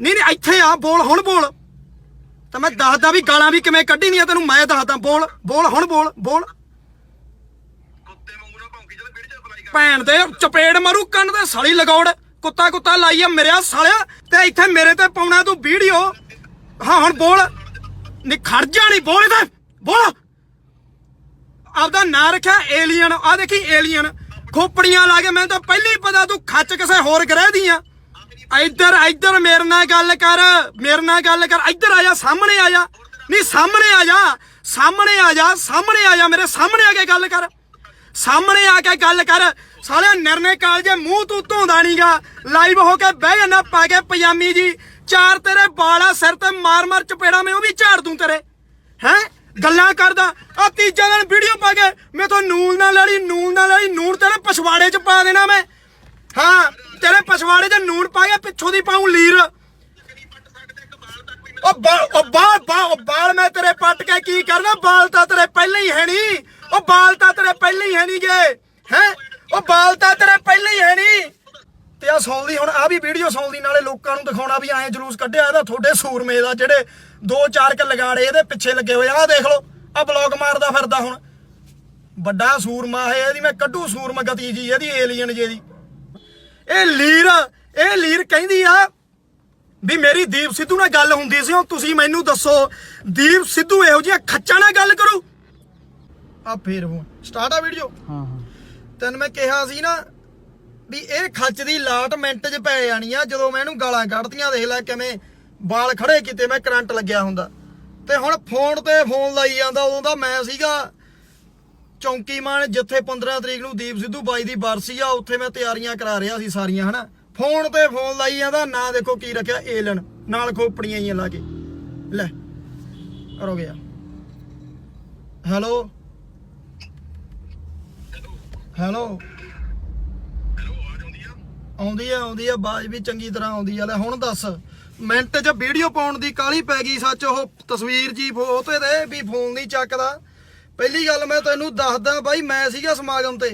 ਨਹੀਂ ਨਹੀਂ ਇੱਥੇ ਆ ਬੋਲ ਹੁਣ ਬੋਲ। ਤਾਂ ਮੈਂ ਦੱਸਦਾ ਵੀ ਗਾਲਾਂ ਵੀ ਕਿਵੇਂ ਕੱਢੀ ਨਹੀਂ ਤੈਨੂੰ ਮੈਂ ਦੱਸਦਾ ਬੋਲ ਬੋਲ ਹੁਣ ਬੋਲ ਬੋਲ। ਭੈਣ ਦੇ ਚਪੇੜ ਮਾਰੂ ਕੰਨ ਤੇ ਸਲੀ ਲਗਾਉੜ ਕੁੱਤਾ ਕੁੱਤਾ ਲਾਈ ਆ ਮੇਰਿਆ ਸਾਲਿਆ ਤੇ ਇੱਥੇ ਮੇਰੇ ਤੇ ਪਾਉਣਾ ਤੂੰ ਵੀਡੀਓ। ਹਾਂ ਹੁਣ ਬੋਲ। ਨੀ ਖੜ ਜਾ ਨਹੀਂ ਬੋਲ ਤੇ ਬੋਲ। ਆਪਦਾ ਨਾਂ ਰੱਖਿਆ ਏਲੀਅਨ। ਆ ਦੇਖੀ ਏਲੀਅਨ। ਖੋਪੜੀਆਂ ਲਾ ਕੇ ਮੈਨੂੰ ਤਾਂ ਪਹਿਲਾਂ ਹੀ ਪਤਾ ਤੂੰ ਖੱਚ ਕਿਸੇ ਹੋਰ ਗ੍ਰਹਿ ਦੀ ਆ। ਇੱਧਰ ਇੱਧਰ ਮੇਰੇ ਨਾਲ ਗੱਲ ਕਰ, ਮੇਰੇ ਨਾਲ ਗੱਲ ਕਰ। ਇੱਧਰ ਆ ਜਾ, ਸਾਹਮਣੇ ਆ ਜਾ। ਨਹੀਂ, ਸਾਹਮਣੇ ਆ ਜਾ, ਸਾਹਮਣੇ ਆ ਜਾ, ਸਾਹਮਣੇ ਆ ਜਾ ਮੇਰੇ, ਸਾਹਮਣੇ ਆ ਕੇ ਗੱਲ ਕਰ। ਸਾਹਮਣੇ ਆ ਕੇ ਗੱਲ ਕਰ। ਸਾਲਿਆ ਨਿਰਣੇ ਕਾਲਜੇ ਮੂੰਹ ਤੂੰ ਧੋਂਦਾ ਨਹੀਂਗਾ ਲਾਈਵ ਹੋ ਕੇ ਬਹਿ ਜਾਣਾ ਪਾ ਕੇ ਪਜਾਮੀ ਜੀ। ਚਾਰ ਤੇਰੇ ਵਾਲਾ ਸਿਰ ਤੇ ਮਾਰ ਮਾਰ ਚਪੇੜਾ ਮੈਂ ਉਹ ਵੀ ਝਾੜ ਦੂੰ ਤੇਰੇ। ਹੈ? ਗੱਲਾਂ ਕਰਦਾ। ਆ ਤੀਜਾ ਦਿਨ ਵੀਡੀਓ ਪਾ ਕੇ ਮੈਂ ਤੋਂ ਨੂਨ ਨਾਲ ਲੜੀ ਨੂਨ ਨਾਲ ਲੜੀ ਨੂਨ ਤੇਰੇ ਪਛਵਾੜੇ ਚ ਪਾ ਦੇਣਾ ਮੈਂ। ਹਾਂ ਤੇਰੇ ਪਛਵਾੜੇ ਨੂਨ ਪਾ ਪਿੱਛੋਂ ਦੀ ਪਾਉਂ ਲੀਰ। ਉਹ ਬਾਲ ਬਾਲ ਬਾਲ ਮੈਂ ਤੇਰੇ ਪੱਟ ਕੇ ਕੀ ਕਰਨਾ? ਬਾਲ ਤਾਂ ਤੇਰੇ ਪਹਿਲਾਂ ਹੀ ਹੈ ਨਹੀਂ ਉਹ ਬਾਲ ਤਾਂ ਤੇਰੇ ਪਹਿਲਾਂ ਹੀ ਹੈ ਨਹੀਂ ਗੇ। ਹੈ? ਉਹ ਬਾਲ ਤਾਂ ਤੇਰੇ ਪਹਿਲਾਂ ਹੀ ਹੈ ਨਹੀਂ ਤੇ ਆ ਸੌਲਦੀ ਹੁਣ ਆ ਵੀ ਵੀਡੀਓ ਸੌਲਦੀ ਨਾਲੇ ਲੋਕਾਂ ਨੂੰ ਦਿਖਾਉਣਾ ਵੀ ਐਂ ਜਲੂਸ ਕੱਢਿਆ ਇਹਦਾ ਤੁਹਾਡੇ ਸੂਰਮੇ ਦਾ, ਜਿਹੜੇ ਦੋ ਚਾਰ ਕ ਲਗਾੜੇ ਇਹਦੇ ਪਿੱਛੇ ਲੱਗੇ ਹੋਏ ਆ। ਆਹ ਦੇਖ ਲਓ ਆ ਬਲੌਗ ਮਾਰਦਾ ਫਿਰਦਾ ਹੁਣ। ਵੱਡਾ ਸੂਰਮਾ ਹੈ ਇਹਦੀ, ਮੈਂ ਕੱਢੂ ਸੂਰਮ ਗਤੀ ਜੀ ਇਹਦੀ ਏਲੀਅਨ ਜੀ ਦੀ ਇਹ ਲੀਰ ਇਹ ਲੀਰ ਕਹਿੰਦੀ ਆ ਵੀ ਮੇਰੀ ਦੀਪ ਸਿੱਧੂ ਨਾਲ ਗੱਲ ਹੁੰਦੀ ਸੀ ਹੁਣ ਤੁਸੀਂ ਮੈਨੂੰ ਦੱਸੋ ਦੀਪ ਸਿੱਧੂ ਇਹੋ ਜਿਹਾ ਖੱਚਾ ਨਾਲ ਗੱਲ ਕਰੂ। ਆ ਫੇਰ ਹੁਣ ਸਟਾਰਟ ਆ ਵੀਡੀਓ ਹਾਂ ਹਾਂ। ਤੈਨੂੰ ਮੈਂ ਕਿਹਾ ਸੀ ਨਾ ਵੀ ਇਹ ਖੱਚ ਦੀ ਲਾਟ ਮਿੰਟ 'ਚ ਪੈ ਜਾਣੀ ਆ ਜਦੋਂ ਮੈਂ ਇਹਨੂੰ ਗਾਲਾਂ ਕੱਢਤੀਆਂ ਦੇਖ ਲੈ ਕਿਵੇਂ ਵਾਲ ਖੜੇ ਕੀਤੇ ਮੈਂ ਕਰੰਟ ਲੱਗਿਆ ਹੁੰਦਾ। ਤੇ ਹੁਣ ਫੋਨ ਤੇ ਫੋਨ ਲਾਈ ਜਾਂਦਾ ਉਦੋਂ ਦਾ ਮੈਂ ਸੀਗਾ ਚੌਂਕੀ ਮਾਨ ਜਿੱਥੇ 15 ਤਰੀਕ ਨੂੰ ਦੀਪ ਸਿੱਧੂ ਬਾਈ ਦੀ ਬਰਸੀ ਆ, ਉੱਥੇ ਮੈਂ ਤਿਆਰੀਆਂ ਕਰਾ ਰਿਹਾ ਸੀ ਸਾਰੀਆਂ, ਹਨਾ? ਫੋਨ ਤੇ ਫੋਨ ਲਾਈ ਜਾਂਦਾ, ਨਾ ਦੇਖੋ ਕੀ ਰੱਖਿਆ, ਏਲਨ, ਨਾਲ ਖੋਪੜੀਆਂ ਹੀ ਲਾ ਕੇ। ਲੈ ਰੋ ਗਿਆ। ਹੈਲੋ? ਹੈਲੋ? ਆਉਂਦੀ ਆ ਆਉਂਦੀ ਆ ਬਾਜ ਵੀ ਚੰਗੀ ਤਰ੍ਹਾਂ ਆਉਂਦੀ ਆ। ਲੈ, ਹੁਣ ਦੱਸ, ਮਿੰਟ 'ਚ ਵੀਡੀਓ ਪਾਉਣ ਦੀ ਕਾਲੀ ਪੈ ਗਈ ਸੱਚ? ਉਹ ਤਸਵੀਰ ਜੀ ਫੋ ਤੇ ਵੀ ਫੋਨ ਨਹੀਂ ਚੱਕਦਾ। ਪਹਿਲੀ ਗੱਲ ਮੈਂ ਤੈਨੂੰ ਦੱਸਦਾ ਬਾਈ ਮੈਂ ਸੀਗਾ ਸਮਾਗਮ ਤੇ।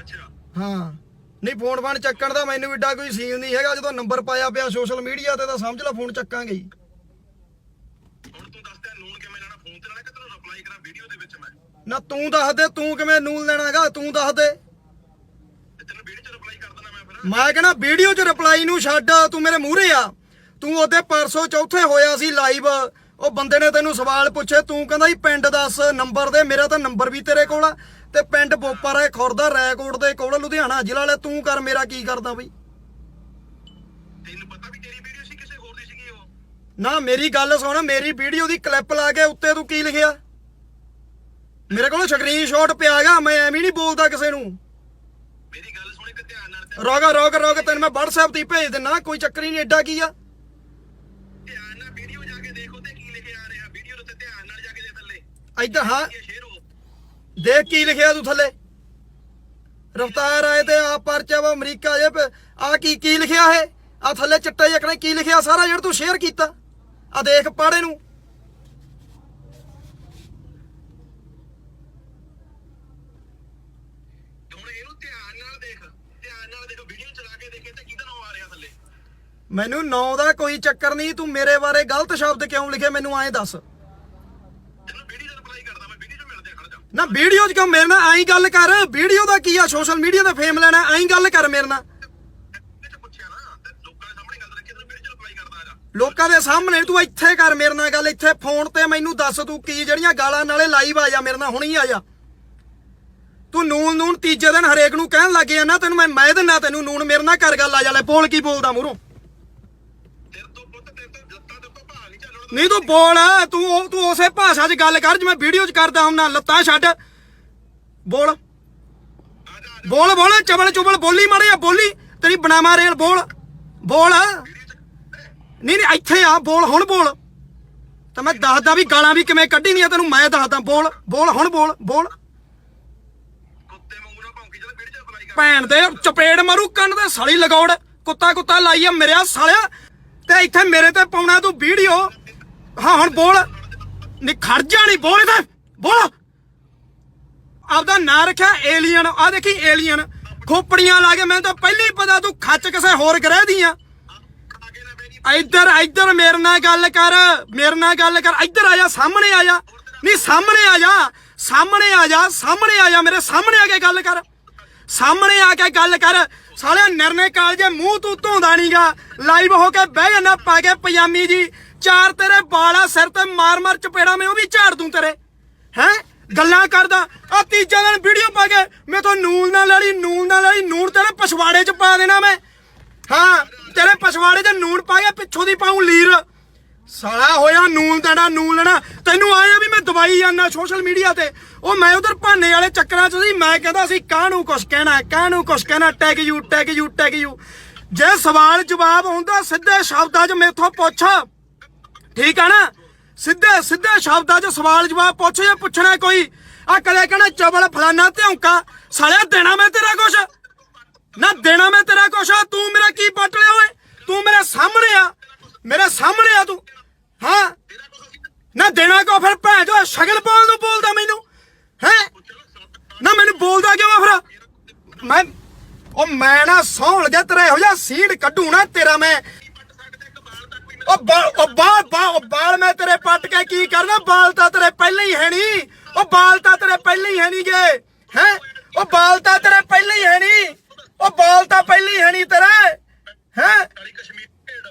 ਅੱਛਾ। ਹਾਂ। ਨਹੀਂ ਫੋਨ ਫਾਨ ਚੱਕਣ ਦਾ ਮੈਨੂੰ ਏਡਾ ਕੋਈ ਸੀਨ ਨਹੀਂ ਹੈਗਾ। ਜਦੋਂ ਨੰਬਰ ਪਾਇਆ ਪਿਆ ਸੋਸ਼ਲ ਮੀਡੀਆ ਤੇ ਤਾਂ ਸਮਝ ਲੈ ਫੋਨ ਚੱਕਾਂਗੇ ਹੀ ਹੁਣ ਤੂੰ ਦੱਸ ਤੇ ਨੂਨ ਕਿਵੇਂ ਲੈਣਾ? ਫੋਨ ਤੇ ਲੈਣਾ ਕਿ ਤੈਨੂੰ ਰਿਪਲਾਈ ਕਰਾਂ ਵੀਡੀਓ ਦੇ ਵਿੱਚ ਮੈਂ? ਨਾ ਤੂੰ ਦੱਸ ਦੇ ਤੂੰ ਕਿਵੇਂ ਨੂਨ ਲੈਣਾਗਾ ਤੂੰ ਦੱਸ ਦੇ। ਤੇ ਤੈਨੂੰ ਵੀਡੀਓ ਚ ਰਿਪਲਾਈ ਕਰ ਦੇਣਾ ਮੈਂ ਫਿਰ। ਮੈਂ ਕਹਿੰਦਾ ਵੀਡੀਓ 'ਚ ਰਿਪਲਾਈ ਨੂੰ ਛੱਡ ਤੂੰ ਮੇਰੇ ਮੂਹਰੇ ਆ। ਤੂੰ ਉਹਦੇ ਪਰਸੋਂ ਚੌਥੇ ਹੋਇਆ ਸੀ ਲਾਈਵ ਉਹ ਬੰਦੇ ਨੇ ਤੈਨੂੰ ਸਵਾਲ ਪੁੱਛੇ ਤੂੰ ਕਹਿੰਦਾ ਸੀ ਪਿੰਡ ਦੱਸ ਨੰਬਰ ਦੇ ਮੇਰਾ ਤਾਂ ਨੰਬਰ ਵੀ ਤੇਰੇ ਕੋਲ ਆ। ਤੇ ਪਿੰਡ ਬੋਪਰ ਹੈ ਖੁਰਦਾ ਰੈਕੋਰਡ ਦੇ ਕੋਲ ਲੁਧਿਆਣਾ ਜ਼ਿਲ੍ਹਾ ਵਾਲੇ ਤੂੰ ਕਰ ਮੇਰਾ ਕੀ ਕਰਦਾ ਬਈ? ਤੈਨੂੰ ਪਤਾ ਵੀ ਤੇਰੀ ਵੀਡੀਓ ਸੀ ਕਿਸੇ ਹੋਰ ਦੀ ਸੀਗੀ ਉਹ? ਨਾ ਮੇਰੀ ਗੱਲ ਸੁਣ ਮੇਰੀ ਵੀਡੀਓ ਦੀ ਕਲਿੱਪ ਲਾ ਕੇ ਉੱਤੇ ਤੂੰ ਕੀ ਲਿਖਿਆ? ਮੇਰੇ ਕੋਲ ਸਕਰੀਨਸ਼ਾਟ ਪਿਆਗਾ ਮੈਂ ਐਵੇਂ ਨਹੀਂ ਬੋਲਦਾ ਕਿਸੇ ਨੂੰ। ਮੇਰੀ ਗੱਲ ਸੁਣ ਇੱਕ ਧਿਆਨ ਨਾਲ ਰੋਗ ਰੋਗ ਰੋਗ ਤੈਨੂੰ ਮੈਂ WhatsApp ਤੇ ਭੇਜ ਦਿੰਨਾ ਕੋਈ ਚੱਕਰ ਹੀ ਨਹੀਂ ਐਡਾ ਕੀ ਆ? ਇੱਧਰ ਹਾਂ। ਦੇਖ ਕੀ ਲਿਖਿਆ ਤੂੰ ਥੱਲੇ। ਰਫਤਾਰ ਆਏ ਤੇ ਆ ਪਰਚਾ ਵਾ ਅਮਰੀਕਾ ਜੇ ਆ ਕੀ ਕੀ ਲਿਖਿਆ ਹੈ ਆ ਥੱਲੇ ਚਿੱਟਾ ਜਿਹਾ ਕੀ ਲਿਖਿਆ ਸਾਰਾ ਜਿਹੜਾ ਤੂੰ ਸ਼ੇਅਰ ਕੀਤਾ? ਆ ਦੇਖ ਰਿਹਾ ਥੱਲੇ? ਮੈਨੂੰ ਨਾਂ ਦਾ ਕੋਈ ਚੱਕਰ ਨਹੀਂ ਤੂੰ ਮੇਰੇ ਬਾਰੇ ਗਲਤ ਸ਼ਬਦ ਕਿਉਂ ਲਿਖੇ? ਮੈਨੂੰ ਐਂ ਦੱਸ ਤੈਨੂੰ ਵੀਡੀਓ ਚ ਰਿਪਲਾਈ ਕਰਦਾ ਮੈਂ ਵੀਡੀਓ ਚ ਮਿਲਦੇ ਆ, ਖੜ ਜਾ ਨਾ ਵੀਡੀਓ 'ਚ ਕਿਉਂ ਮੇਰੇ ਨਾਲ ਐਂ ਗੱਲ ਕਰ? ਵੀਡੀਓ ਦਾ ਕੀ ਆ? ਸੋਸ਼ਲ ਮੀਡੀਆ ਦਾ ਫੇਮ ਲੈਣਾ ਆਈ ਗੱਲ ਕਰ ਮੇਰੇ ਨਾਲ। ਲੋਕਾਂ ਦੇ ਸਾਹਮਣੇ ਤੂੰ ਇੱਥੇ ਕਰ ਮੇਰੇ ਨਾਲ ਗੱਲ, ਇੱਥੇ ਫੋਨ ਤੇ ਮੈਨੂੰ ਦੱਸ ਤੂੰ ਕੀ, ਜਿਹੜੀਆਂ ਗਾਲਾਂ ਨਾਲੇ ਲਾਈਵ ਆ ਜਾ ਮੇਰੇ ਨਾਲ, ਹੁਣੀ ਆ ਜਾ। ਤੂੰ ਨੂਨ ਨੂਨ ਤੀਜੇ ਦਿਨ ਹਰੇਕ ਨੂੰ ਕਹਿਣ ਲੱਗ ਗਿਆ ਨਾ, ਤੈਨੂੰ ਮੈਂ ਮੈਂ ਦਿੰਨਾ ਤੈਨੂੰ ਨੂਨ, ਮੇਰੇ ਨਾਲ ਕਰ ਗੱਲ ਆ ਜਾ, ਲੈ ਬੋਲ ਕੀ ਬੋਲਦਾ ਮੂਹਰੋਂ। ਨਹੀਂ ਤੂੰ ਬੋਲ, ਤੂੰ ਤੂੰ ਉਸੇ ਭਾਸ਼ਾ 'ਚ ਗੱਲ ਕਰ ਜਿਵੇਂ ਵੀਡੀਓ 'ਚ ਕਰਦਾ ਹੁੰਨਾ ਲੱਤਾਂ ਛੱਡ। ਬੋਲ। ਬੋਲ ਬੋਲ ਚਬਲ ਚੁਬਲ ਬੋਲੀ ਮਾਰੇ ਬੋਲੀ। ਤੇਰੀ ਬਣਾਵਾ ਰੇਲ, ਬੋਲ। ਬੋਲ। ਨਹੀਂ ਨਹੀਂ, ਇੱਥੇ ਆ, ਬੋਲ, ਹੁਣ ਬੋਲ। ਤਾਂ ਮੈਂ ਦੱਸਦਾ ਵੀ ਗਾਲਾਂ ਵੀ ਕਿਵੇਂ ਕੱਢੀ ਨਹੀਂ ਤੈਨੂੰ, ਮੈਂ ਦੱਸਦਾ, ਬੋਲ ਬੋਲ, ਹੁਣ ਬੋਲ ਬੋਲ। ਭੈਣ ਦੇ ਚਪੇੜ ਮਾਰੂ, ਕੰਨ ਤੇ ਸਲੀ ਲਗਾਉੜ ਕੁੱਤਾ ਕੁੱਤਾ ਲਾਈਆ ਆ ਮੇਰਿਆ ਸਾਲਿਆ। ਤੇ ਇੱਥੇ ਮੇਰੇ ਤੇ ਪਾਉਣਾ ਤੂੰ ਵੀਡੀਓ। ਹਾਂ, ਹੁਣ ਬੋਲ। ਨਹੀਂ ਖੜ ਜਾ ਨਹੀਂ ਬੋਲ ਤੇ ਬੋਲ। ਆਪਦਾ ਨਾਂ ਰੱਖਿਆ, ਏਲੀਅਨ। ਆ ਦੇਖੀ, ਏਲੀਅਨ। ਖੋਪੜੀਆਂ ਲਾ ਕੇ ਮੈਨੂੰ ਤਾਂ ਪਹਿਲਾਂ ਹੀ ਪਤਾ ਤੂੰ ਖੱਚ ਕਿਸੇ ਹੋਰ ਗ੍ਰਹਿ ਦੀ ਆ। ਆ ਇੱਧਰ ਇੱਧਰ ਮੇਰੇ ਨਾਲ ਗੱਲ ਕਰ, ਮੇਰੇ ਨਾਲ ਗੱਲ ਕਰ। ਇੱਧਰ ਆ ਜਾ, ਸਾਹਮਣੇ ਆ ਜਾ। ਨਹੀਂ ਸਾਹਮਣੇ ਆ ਜਾ, ਸਾਹਮਣੇ ਆ ਜਾ, ਸਾਹਮਣੇ ਆ ਜਾ, ਮੇਰੇ ਸਾਹਮਣੇ ਆ ਕੇ ਗੱਲ ਕਰ। ਸਾਹਮਣੇ ਆ ਕੇ ਗੱਲ ਕਰ। ਸਾਲਿਆ ਨਿਰਣੇ ਕਾਲਜੇ ਮੂੰਹ ਤੂੰ ਧੋਂਦਾ ਨਹੀਂਗਾ ਲਾਈਵ ਹੋ ਕੇ ਬਹਿ ਜਾਣਾ ਪਾ ਕੇ ਪਜਾਮੀ ਜੀ। ਚਾਰ ਤੇਰੇ ਵਾਲਾ ਸਿਰ ਤੇ ਮਾਰ ਮਾਰ ਚਪੇੜਾ ਮੈਂ ਉਹ ਵੀ ਝਾੜ ਦੂੰ ਤੇਰੇ। ਹੈਂ? ਗੱਲਾਂ ਕਰਦਾ। ਆ ਤੀਜਾ ਦਿਨ ਵੀਡੀਓ ਪਾ ਕੇ ਮੈਂ ਤੋਂ ਨੂਨ ਨਾਲ ਲੜੀ ਨੂਨ ਨਾਲ ਲੜੀ ਨੂਨ ਤੇਰੇ ਪਛਵਾੜੇ ਚ ਪਾ ਦੇਣਾ ਮੈਂ। ਹਾਂ, ਤੇਰੇ ਪਛਵਾੜੇ 'ਚ ਨੂਨ ਪਾ ਕੇ ਪਿੱਛੋਂ ਦੀ ਪਾਉਂ ਲੀਰ। ਸਾਲਾ ਹੋਇਆ ਨੂਨ ਤੜਾ ਨੂਨ ਲੈਣਾ ਤੈਨੂੰ ਆਇਆ ਵੀ ਮੈਂ ਦਵਾਈ ਜਾਂਦਾ ਸੋਸ਼ਲ ਮੀਡੀਆ ਤੇ। ਉਹ ਮੈਂ ਉਧਰ ਭਾਨੇ ਵਾਲੇ ਚੱਕਰਾਂ 'ਚ ਸੀ, ਮੈਂ ਕਹਿੰਦਾ ਸੀ, ਕਾਹਨੂੰ ਕੁਛ ਕਹਿਣਾ ਕਾਹਨੂੰ ਕੁਛ ਕਹਿਣਾ? Tag you tag you tag you. ਜੇ ਸਵਾਲ ਜਵਾਬ ਹੁੰਦਾ, ਸਿੱਧੇ ਸ਼ਬਦਾਂ 'ਚ ਮੇਥੋਂ ਪੁੱਛ। ਠੀਕ ਆ ਨਾ? ਸਿੱਧੇ ਸਿੱਧੇ ਸ਼ਬਦਾਂ 'ਚ ਸਵਾਲ ਜਵਾਬ ਪੁੱਛ ਜਾਂ ਪੁੱਛਣਾ ਕੋਈ? ਆ ਕਦੇ ਕਹਿਣਾ ਚਵਲ ਫਲਾਨਾ ਧਿਉਂਕਾ, ਸਾਲਿਆ ਦੇਣਾ ਮੈਂ ਤੇਰਾ ਕੁਛ? ਨਾ, ਦੇਣਾ ਮੈਂ ਤੇਰਾ ਕੁਛ? ਤੂੰ ਮੇਰਾ ਕੀ ਪਟ ਲਿਆ ਓਏ? ਤੂੰ ਮੇਰੇ ਸਾਹਮਣੇ ਆ। ਮੇਰੇ ਸਾਹਮਣੇ ਆ ਤੂੰ। ਹਾਂ? ਨਾ ਦੇਣਾ ਕੋ ਫਿਰ ਭੈਣ ਜੋ ਸ਼ਗਲ ਪਾਉਣ ਨੂੰ ਬੋਲਦਾ ਮੈਨੂੰ। ਹੈ? ਨਾ ਮੈਨੂੰ ਬੋਲਦਾ ਕਿਉਂ ਆ ਫਿਰ? ਮੈਂ ਉਹ ਮੈਂ ਨਾ ਸੌਣ ਗਿਆ ਤੇਰਾ ਇਹੋ ਜਿਹਾ ਸੀੜ ਕੱਢੂ ਨਾ ਤੇਰਾ ਮੈਂ। ਉਹ ਬਾਲ ਬਾਲ ਬਾਲ ਮੈਂ ਤੇਰੇ ਪੱਟ ਕੇ ਕੀ ਕਰਨਾ? ਬਾਲ ਤਾਂ ਤੇਰੇ ਪਹਿਲਾਂ ਹੀ ਹੈ ਨਹੀਂ ਉਹ ਬਾਲ ਤਾਂ ਤੇਰੇ ਪਹਿਲਾਂ ਹੀ ਹੈ ਨਹੀਂ ਗੇ। ਹੈ? ਉਹ ਬਾਲ ਤਾਂ ਤੇਰੇ ਪਹਿਲਾਂ ਹੀ ਹੈ ਨਹੀਂ ਉਹ ਬਾਲ ਤਾਂ ਪਹਿਲਾਂ ਹੀ ਹੈ ਨਹੀਂ ਤੇਰੇ। ਹੈ ਕਾਲੀ ਕਸ਼ਮੀਰ ਭੇਡ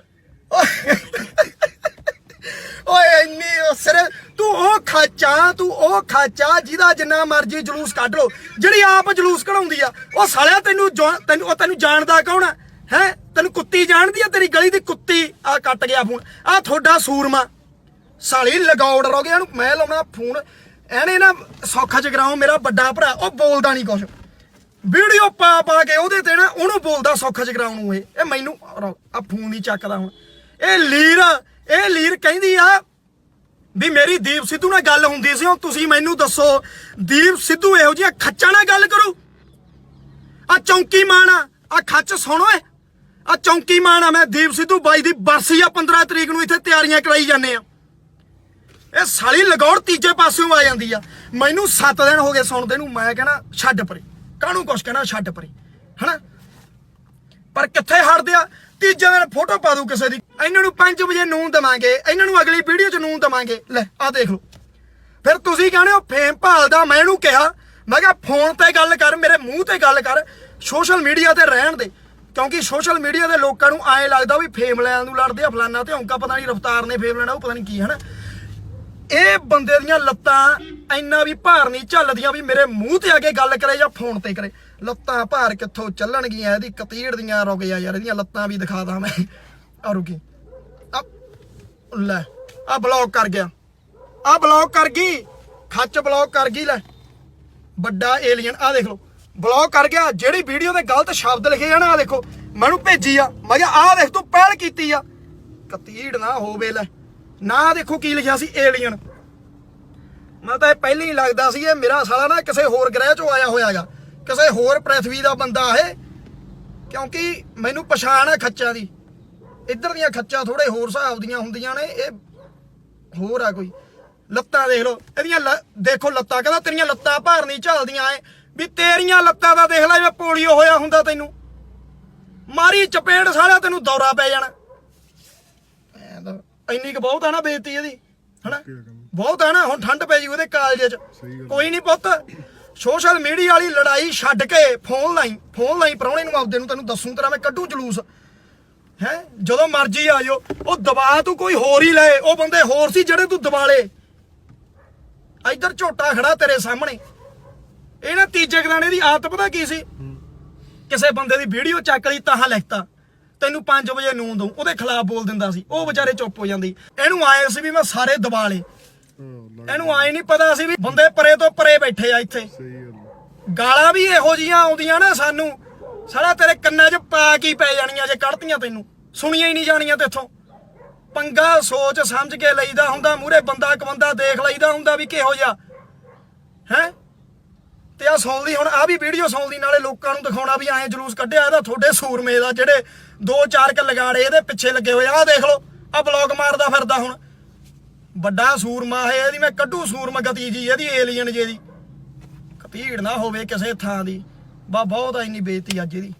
ਓਏ ਇੰਨੀ ਉਹ ਸਿਰ ਤੂੰ ਉਹ ਖਾਚਾ, ਤੂੰ ਉਹ ਖਾਚਾ ਜਿਹਦਾ ਜਿੰਨਾ ਮਰਜ਼ੀ ਜਲੂਸ ਕੱਢ ਲੋ ਜਿਹੜੀ ਆਪ ਜਲੂਸ ਕਢਾਉਂਦੀ ਆ, ਉਹ ਸਾਲਿਆ ਤੈਨੂੰ ਤੈਨੂੰ ਉਹ ਤੈਨੂੰ ਜਾਣਦਾ ਕੌਣ ਆ? ਹੈ? ਤੈਨੂੰ ਕੁੱਤੀ ਜਾਣਦੀ ਆ ਤੇਰੀ ਗਲੀ ਦੀ ਕੁੱਤੀ? ਆ ਕੱਟ ਗਿਆ ਫੋਨ। ਆ ਤੁਹਾਡਾ ਸੂਰਮਾ। ਸਾਲੀ ਲਗਾਉੜ ਰੋ ਇਹਨੂੰ। ਮੈਂ ਲਾਉਣਾ ਫੋਨ। ਐਨੇ ਨਾ ਸੌਖਾ ਜਗਰਾਉ ਮੇਰਾ ਵੱਡਾ ਭਰਾ, ਉਹ ਬੋਲਦਾ ਨਹੀਂ ਕੁਛ। ਵੀਡੀਓ ਪਾ ਪਾ ਕੇ ਉਹਦੇ ਤੇ ਨਾ ਉਹਨੂੰ ਬੋਲਦਾ ਸੌਖਾ ਜਗਰਾਉ ਨੂੰ ਇਹ। ਇਹ ਮੈਨੂੰ ਆ ਫੋਨ ਨਹੀਂ ਚੱਕਦਾ ਹੁਣ। ਇਹ ਲੀਰ ਇਹ ਲੀਰ ਕਹਿੰਦੀ ਆ ਵੀ ਮੇਰੀ ਦੀਪ ਸਿੱਧੂ ਨਾਲ ਗੱਲ ਹੁੰਦੀ ਸੀ ਹੁਣ ਤੁਸੀਂ ਮੈਨੂੰ ਦੱਸੋ, ਦੀਪ ਸਿੱਧੂ ਇਹੋ ਜਿਹਾ ਖੱਚਾ ਨਾਲ ਗੱਲ ਕਰੂ? ਆ ਚੌਂਕੀ ਮਾਨ ਆ ਖੱਚ ਸੁਣ ਓਏ ਆ ਚੌਂਕੀ ਮਾਨ ਮੈਂ ਦੀਪ ਸਿੱਧੂ ਬਾਈ ਦੀ ਬਰਸੀ ਆ 15 ਤਰੀਕ ਨੂੰ ਇੱਥੇ ਤਿਆਰੀਆਂ ਕਰਾਈ ਜਾਂਦੇ ਆ। ਇਹ ਸਾਲੀ ਲਗੌੜ ਤੀਜੇ ਪਾਸਿਓਂ ਆ ਜਾਂਦੀ ਆ। ਮੈਨੂੰ 7 ਦਿਨ ਹੋ ਗਏ ਸੁਣਦੇ ਨੂੰ, ਮੈਂ ਕਹਿਣਾ ਛੱਡ ਪਰੇ। ਕਾਹਨੂੰ ਕੁਛ ਕਹਿਣਾ, ਛੱਡ ਪਰੇ। ਹਨਾ? ਪਰ ਕਿੱਥੇ ਹਟਦੇ ਆ? ਤੀਜੇ ਦਿਨ ਫੋਟੋ ਪਾ ਦੂ ਕਿਸੇ ਦੀ। ਇਹਨਾਂ ਨੂੰ 5 ਵਜੇ ਨੂੰ ਦਵਾਂਗੇ, ਇਹਨਾਂ ਨੂੰ ਅਗਲੀ ਵੀਡੀਓ 'ਚ ਨੂਨ ਦਵਾਂਗੇ। ਲੈ, ਆਹ ਦੇਖ ਲਓ। ਫਿਰ ਤੁਸੀਂ ਕਹਿੰਦੇ ਹੋ ਫੇਮ ਭਾਲਦਾ, ਮੈਂ ਇਹਨੂੰ ਕਿਹਾ। ਮੈਂ ਕਿਹਾ ਫੋਨ ਤੇ ਗੱਲ ਕਰ, ਮੇਰੇ ਮੂੰਹ ਤੇ ਗੱਲ ਕਰ। ਸੋਸ਼ਲ ਮੀਡੀਆ ਤੇ ਰਹਿਣ ਦੇ। ਕਿਉਂਕਿ ਸੋਸ਼ਲ ਮੀਡੀਆ ਦੇ ਲੋਕਾਂ ਨੂੰ ਐਂ ਲੱਗਦਾ ਵੀ ਫੇਮ ਲੈਣ ਨੂੰ ਲੜਦੇ ਆ, ਫਲਾਨਾ ਤੇ ਹੌਂਕਾ ਪਤਾ ਨਹੀਂ ਰਫਤਾਰ ਨੇ ਫੇਮ ਲੈਣਾ, ਉਹ ਪਤਾ ਨਹੀਂ ਕੀ, ਹਨਾ? ਇਹ ਬੰਦੇ ਦੀਆਂ ਲੱਤਾਂ ਇੰਨਾ ਵੀ ਭਾਰ ਨਹੀਂ ਝੱਲਦੀਆਂ ਵੀ ਮੇਰੇ ਮੂੰਹ ਤੇ ਆ ਕੇ ਗੱਲ ਕਰੇ ਜਾਂ ਫੋਨ ਤੇ ਕਰੇ। ਲੱਤਾਂ ਭਾਰ ਕਿੱਥੋਂ ਚੱਲਣਗੀਆਂ? ਇਹਦੀ ਕਤੀੜ ਦੀਆਂ ਰੁਕ ਗਿਆ ਯਾਰ, ਇਹਦੀਆਂ ਲੱਤਾਂ ਵੀ ਦਿਖਾਦਾ ਮੈਂ। ਆ ਰੁਕੀ। ਆ ਲੈ ਆ ਬਲੌਕ ਕਰ ਗਿਆ। ਆ ਬਲੌਕ ਕਰ ਗਈ। ਖੱਚ ਬਲੌਕ ਕਰ ਗਈ, ਲੈ। ਵੱਡਾ ਏਲੀਅਨ ਆ ਦੇਖ ਲਓ। ਬਲੌਕ ਕਰ ਗਿਆ। ਜਿਹੜੀ ਵੀਡੀਓ ਦੇ ਗਲਤ ਸ਼ਬਦ ਲਿਖੇ ਜਾਣ ਆ ਦੇਖੋ। ਮੈਨੂੰ ਭੇਜੀ ਆ। ਮੈਂ ਕਿਹਾ ਆ ਦੇਖ, ਤੂੰ ਪਹਿਲ ਕੀਤੀ ਆ। ਕਤੀੜ ਨਾ ਹੋਵੇ, ਲੈ। ਨਾ ਦੇਖੋ ਕੀ ਲਿਖਿਆ ਸੀ ਏਲੀਅਨ ਮੈਂ ਤਾਂ ਇਹ ਪਹਿਲਾਂ ਹੀ ਲੱਗਦਾ ਸੀ, ਇਹ ਮੇਰਾ ਸਾਲਾ ਨਾ ਕਿਸੇ ਹੋਰ ਗ੍ਰਹਿ ਚੋਂ ਆਇਆ ਹੋਇਆਗਾ। ਕਿਸੇ ਹੋਰ ਪ੍ਰithvi ਦਾ ਬੰਦਾ ਇਹ? ਕਿਉਂਕਿ ਮੈਨੂੰ ਪਛਾਣ ਹੈ ਖੱਚਾਂ ਦੀ। ਇੱਧਰ ਦੀਆਂ ਖੱਚਾਂ ਥੋੜੇ ਹੋਰ ਹਿਸਾਬ ਦੀਆਂ ਹੁੰਦੀਆਂ ਨੇ ਇਹ ਹੋਰ ਆ ਕੋਈ। ਲੱਤਾਂ ਦੇਖ ਲਓ ਇਹਦੀਆਂ ਦੇਖੋ ਲੱਤਾਂ ਕਹਿੰਦਾ ਤੇਰੀਆਂ ਲੱਤਾਂ ਭਾਰ ਨਹੀਂ ਝੱਲਦੀਆਂ ਐ। ਵੀ ਤੇਰੀਆਂ ਲੱਤਾਂ ਦਾ ਦੇਖ ਲੈ ਜਿਵੇਂ ਪੋਲੀਓ ਹੋਇਆ ਹੁੰਦਾ ਤੈਨੂੰ। ਮਾਰੀ ਚਪੇੜ ਸਾਲਿਆ ਤੈਨੂੰ ਦੌਰਾ ਪੈ ਜਾਣਾ। ਐਂ ਤਾਂ ਇੰਨੀ ਕੁ ਬਹੁਤ ਆ ਨਾ ਬੇਇੱਜ਼ਤੀ ਇਹਦੀ ਹਨਾ? ਬਹੁਤ ਆ ਨਾ ਹੁਣ ਠੰਡ ਪੈ ਜੀ ਉਹਦੇ ਕਾਲਜੇ 'ਚ। ਕੋਈ ਨਹੀਂ ਪੁੱਤ ਸੋਸ਼ਲ ਮੀਡੀਆ ਵਾਲੀ ਲੜਾਈ ਛੱਡ ਕੇ ਫੋਨ ਲਾਈ ਫੋਨ ਲਾਈ ਪਰੌਣੇ ਨੂੰ ਆਪਦੇ ਨੂੰ ਤੈਨੂੰ ਦੱਸੂ ਤੇਰਾ ਮੈਂ ਕੱਢੂ ਜਲੂਸ। ਹੈ? ਜਦੋਂ ਮਰਜ਼ੀ ਆ ਜਾਓ ਉਹ ਦਬਾ ਤੂੰ ਕੋਈ ਹੋਰ ਹੀ ਲਏ ਉਹ ਬੰਦੇ ਹੋਰ ਸੀ ਜਿਹੜੇ ਤੂੰ ਦਬਾਲੇ ਇੱਧਰ ਝੋਟਾ ਖੜਾ ਤੇਰੇ ਸਾਹਮਣੇ। ਇਹ ਨਾ ਤੀਜੇ ਗਦਾਨੇ ਦੀ ਆਦਤ ਪਤਾ ਕੀ ਸੀ? ਕਿਸੇ ਬੰਦੇ ਦੀ ਵੀਡੀਓ ਚੱਕ ਲਈ ਤਾਂ ਲਿਖਤਾ ਤੈਨੂੰ 5 ਵਜੇ ਨੂਨ ਦਊ। ਉਹਦੇ ਖਿਲਾਫ ਬੋਲ ਦਿੰਦਾ ਸੀ। ਉਹ ਵਿਚਾਰੇ ਚੁੱਪ ਹੋ ਜਾਂਦੀ। ਇਹਨੂੰ ਆਏ ਸੀ ਵੀ ਮੈਂ ਸਾਰੇ ਦਬਾ ਲੇ ਇਹਨੂੰ ਆਏ ਨਹੀਂ ਪਤਾ ਸੀ ਵੀ ਬੰਦੇ ਪਰੇ ਤੋਂ ਪਰੇ ਬੈਠੇ ਆ ਇੱਥੇ। ਸਹੀ ਗੱਲ ਵੀ ਇਹੋ ਜੀਆਂ ਆਉਂਦੀਆਂ ਨਾ ਸਾਨੂੰ। ਸਾਲਾ ਤੇਰੇ ਕੰਨਾਂ 'ਚ ਪਾ ਕੀ ਪੈ ਜਾਣੀਆਂ ਜੇ ਕੱਢਤੀਆਂ ਤੈਨੂੰ। ਸੁਣੀਆਂ ਹੀ ਨਹੀਂ ਜਾਣੀਆਂ ਤੇਥੋਂ ਪੰਗਾ ਸੋਚ ਸਮਝ ਕੇ ਲਈਦਾ ਹੁੰਦਾ ਮੂਰੇ ਬੰਦਾ ਕਵੰਦਾ ਦੇਖ ਲਈਦਾ ਹੁੰਦਾ ਵੀ ਕਿਹੋ ਜਿਹਾ। ਹੈ? ਤੇ ਆ ਸੌਂਦੀ ਹੁਣ ਆ ਵੀ ਵੀਡੀਓ ਸੌਂਦੀ ਨਾਲੇ ਲੋਕਾਂ ਨੂੰ ਦਿਖਾਉਣਾ ਵੀ ਐਂ ਜਲੂਸ ਕੱਢਿਆ ਇਹਦਾ ਤੁਹਾਡੇ ਸੂਰਮੇ ਦਾ ਜਿਹੜੇ ਦੋ ਚਾਰ ਕ ਲਗਾੜੇ ਇਹਦੇ ਪਿੱਛੇ ਲੱਗੇ ਹੋਏ ਆ। ਦੇਖ ਲਓ ਆ ਬਲੌਗ ਮਾਰਦਾ ਫਿਰਦਾ ਹੁਣ। ਵੱਡਾ ਸੂਰਮਾ ਹੈ, ਇਹਦੀ ਮੈਂ ਕੱਢੂ ਸੂਰਮਾ ਗਤੀ ਜੀ, ਇਹਦੀ ਏਲੀਅਨ ਜੇ ਦੀ ਭੀੜ ਨਾ ਹੋਵੇ ਕਿਸੇ ਥਾਂ ਦੀ। ਬਾ, ਬਹੁਤ ਆ ਇੰਨੀ ਬੇਇੱਜ਼ਤੀ ਅੱਜ ਇਹਦੀ।